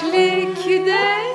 gençlikte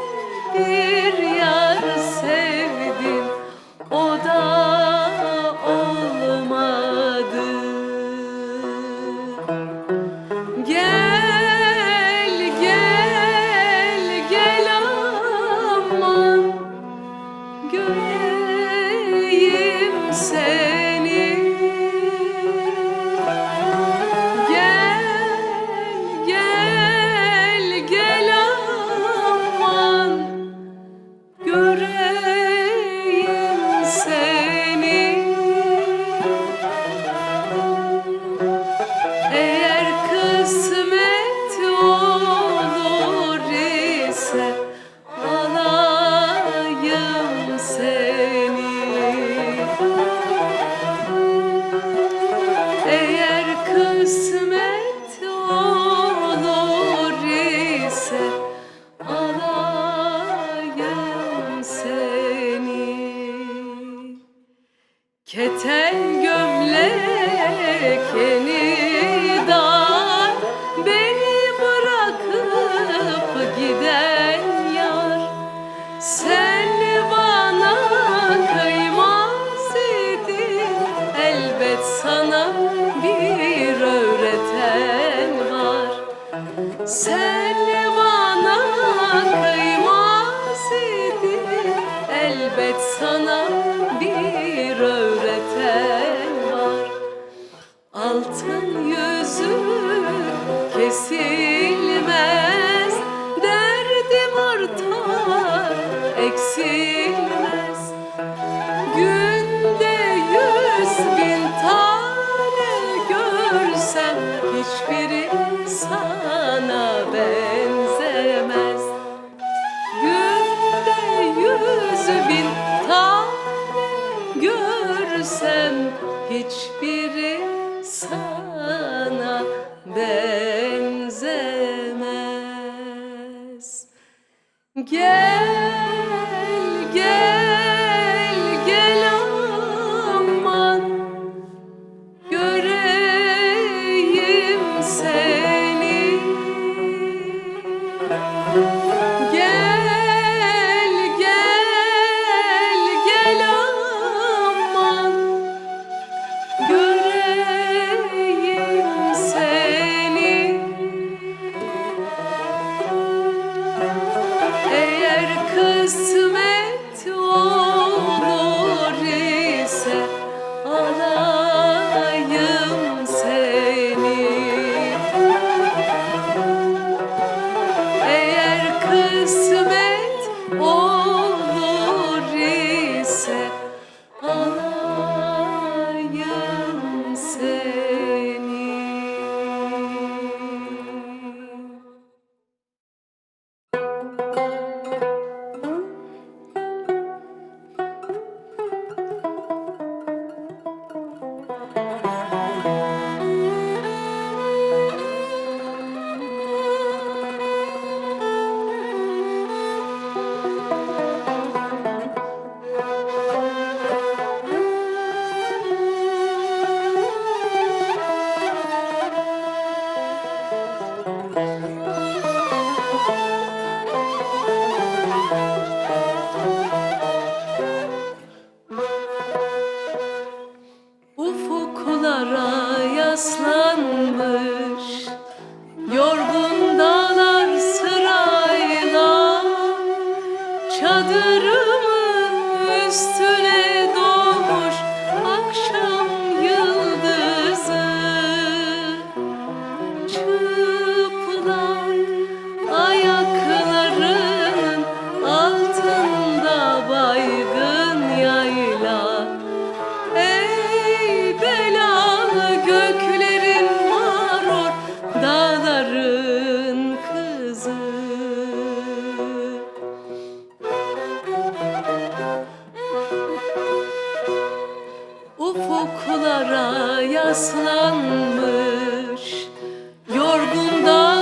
Çadırımın üstüne doğmuş korkulara yaslanmış Yorgundan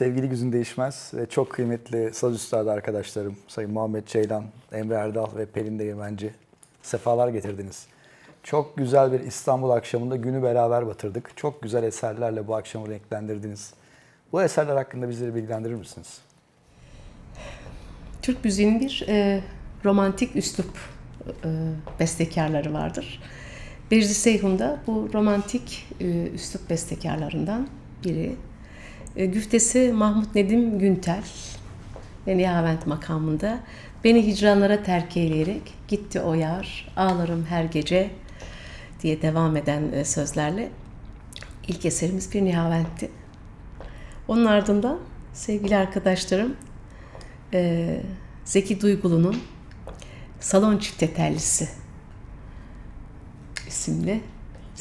Sevgili Güzün Değişmez ve çok kıymetli saz üstadı arkadaşlarım Sayın Muhammed Ceylan, Emre Erdal ve Pelin Değirmenci sefalar getirdiniz. Çok güzel bir İstanbul akşamında günü beraber batırdık. Çok güzel eserlerle bu akşamı renklendirdiniz. Bu eserler hakkında bizleri bilgilendirir misiniz? Türk müziğinin bir e, romantik üslup e, bestekarları vardır. Berzi Seyhun da bu romantik e, üslup bestekarlarından biri. E, güftesi Mahmut Nedim Güntel ve Nihavent makamında beni hicranlara terk eyleyerek gitti o yar ağlarım her gece diye devam eden e, sözlerle ilk eserimiz bir Nihavent'ti. Onun ardından sevgili arkadaşlarım e, Zeki Duygulu'nun Salon Çifte Tellisi isimli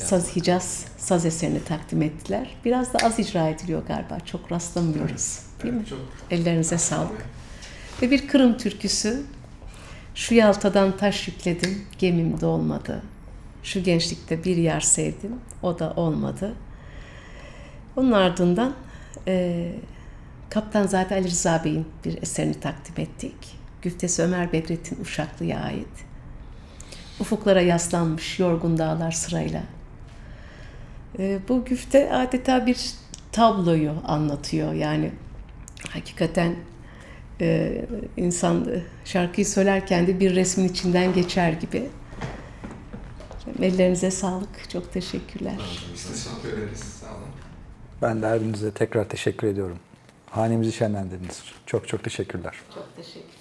Saz Hicaz saz eserini takdim ettiler. Biraz da az icra ediliyor galiba. Çok rastlamıyoruz. Değil mi? Ellerinize sağlık. Ve bir Kırım türküsü. Şu Yalta'dan taş yükledim, gemim dolmadı. Şu gençlikte bir yer sevdim, o da olmadı. Onun ardından e, Kaptan Zade Ali Rıza Bey'in bir eserini takdim ettik. Güftesi Ömer Bedrettin Uşaklı'ya ait. Ufuklara yaslanmış yorgun dağlar sırayla. E, bu güfte adeta bir tabloyu anlatıyor. Yani hakikaten e, insan şarkıyı söylerken de bir resmin içinden geçer gibi. Ellerinize sağlık. Çok teşekkürler. Biz teşekkür ederiz. Sağ olun. Ben de her birinize tekrar teşekkür ediyorum. Hanemizi şenlendirdiniz. Çok çok teşekkürler. Çok teşekkürler.